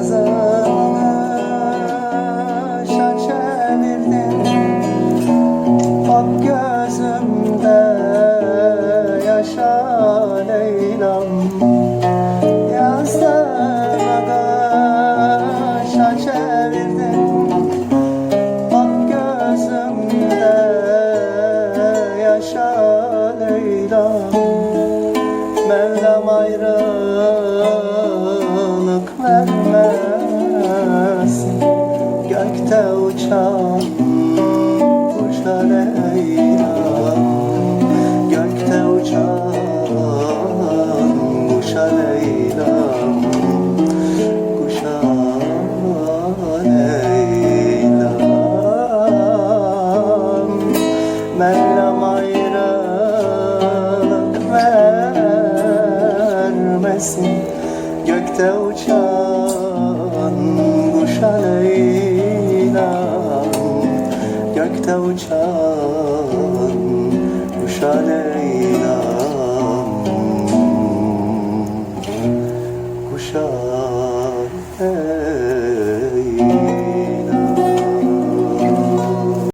Yazını çevirdin Bak gözümde yaşa Leyla'm kışa çevirdin Bak gözümde yaşa Leyla'm Mevlam ayrılık vermesin Gökte uçan kuşa Leyla Gökte uçan kuşa Leyla Kuşa Leyla Mevlam ayrılık vermesin. Gökte uçan Gökte uçan kuşa Leyla Kuşa Leyla